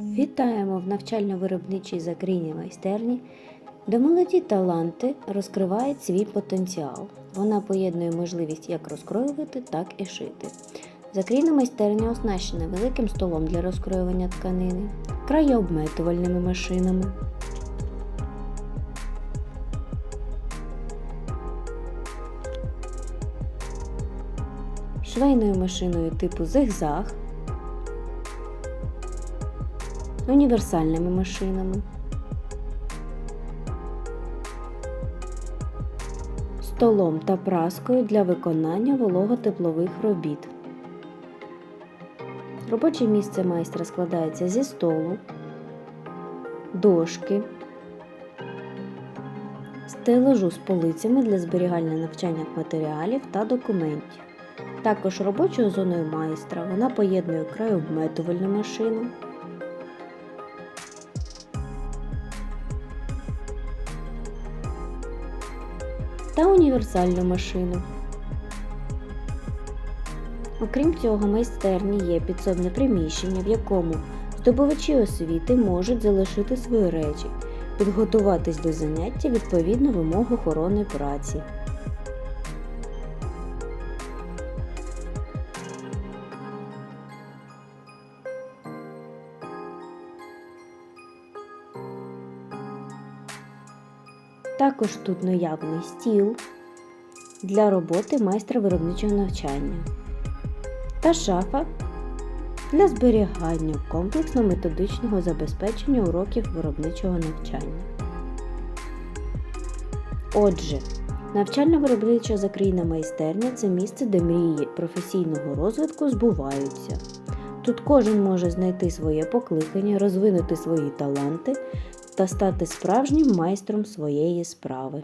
Вітаємо в навчально-виробничій закрійній майстерні, де молоді таланти розкривають свій потенціал. Вона поєднує можливість як розкроювати, так і шити. Закрійна майстерня оснащена великим столом для розкроювання тканини, краєобметувальними машинами, швейною машиною типу зигзаг, універсальними машинами, столом та праскою для виконання вологотеплових робіт. Робоче місце майстра складається зі столу, дошки, стележу з полицями для зберігання навчальних матеріалів та документів. Також робочою зоною майстра вона поєднує краєобметувальну машину, та універсальну машину. Окрім цього, майстерні є підсобне приміщення, в якому здобувачі освіти можуть залишити свої речі, підготуватись до заняття відповідно вимог охорони праці. Також тут наявний стіл для роботи майстра виробничого навчання та шафа для зберігання комплексно-методичного забезпечення уроків виробничого навчання. Отже, навчально-виробнича закрійна майстерня це місце, де мрії професійного розвитку збуваються. Тут кожен може знайти своє покликання, розвинути свої таланти та стати справжнім майстром своєї справи.